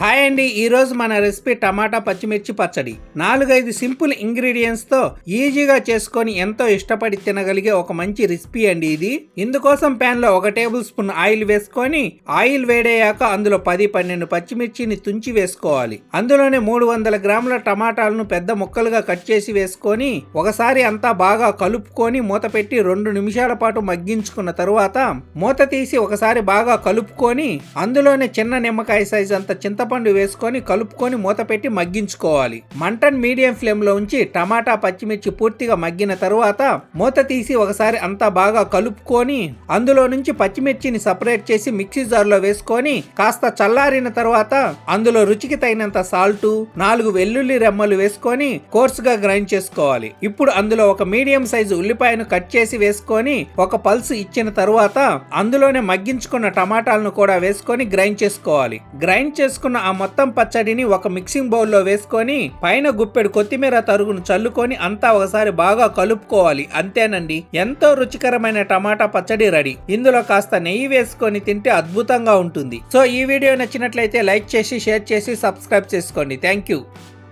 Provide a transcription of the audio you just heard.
Hi అండి. ఈరోజు మన రెసిపీ టమాటా పచ్చిమిర్చి పచ్చడి. నాలుగైదు సింపుల్ ఇంగ్రీడియంట్స్తో ఈజీగా చేసుకొని ఎంతో ఇష్టపడి తినగలిగే ఒక మంచి రెసిపీ అండి ఇది. ఇందుకోసం ప్యాన్లో ఒక టేబుల్ స్పూన్ ఆయిల్ వేసుకొని ఆయిల్ వేడయ్యాక అందులో పది పన్నెండు పచ్చిమిర్చిని తుంచి వేసుకోవాలి. అందులోనే మూడు వందల గ్రాముల టమాటాలను పెద్ద ముక్కలుగా కట్ చేసి వేసుకొని ఒకసారి అంతా బాగా కలుపుకొని మూత పెట్టి రెండు నిమిషాల పాటు మగ్గించుకున్న తరువాత మూత తీసి ఒకసారి బాగా కలుపుకొని అందులోనే చిన్న నిమ్మకాయ సైజ్ అంత చింత చింతపండు వేసుకొని కలుపుకొని మూత పెట్టి మగ్గించుకోవాలి. మంటన్ మీడియం ఫ్లేమ్లో ఉంచి టమాటా పచ్చిమిర్చి పూర్తిగా మగ్గిన తరువాత మూత తీసి ఒకసారి అంతా బాగా కలుపుకొని అందులో నుంచి పచ్చిమిర్చిని సపరేట్ చేసి మిక్సీ జార్లో వేసుకొని కాస్త చల్లారిన తర్వాత అందులో రుచికి తగినంత సాల్ట్ నాలుగు వెల్లుల్లి రెమ్మలు వేసుకొని కోర్స్గా గ్రైండ్ చేసుకోవాలి. ఇప్పుడు అందులో ఒక మీడియం సైజు ఉల్లిపాయను కట్ చేసి వేసుకొని ఒక పల్స్ ఇచ్చిన తరువాత అందులోనే మగ్గించుకున్న టమాటాలను కూడా వేసుకొని గ్రైండ్ చేసుకోవాలి. గ్రైండ్ చేసుకున్న ఆ మొత్తం పచ్చడిని ఒక మిక్సింగ్ బౌల్లో వేసుకొని పైన గుప్పెడు కొత్తిమీర తరుగును చల్లుకొని అంతా ఒకసారి బాగా కలుపుకోవాలి. అంతేనండి. ఎంతో రుచికరమైన టమాటా పచ్చడి రెడీ. ఇందులో కాస్త నెయ్యి వేసుకొని తింటే అద్భుతంగా ఉంటుంది. సో ఈ వీడియో నచ్చినట్లయితే లైక్ చేసి షేర్ చేసి సబ్స్క్రైబ్ చేసుకోండి. Thank you.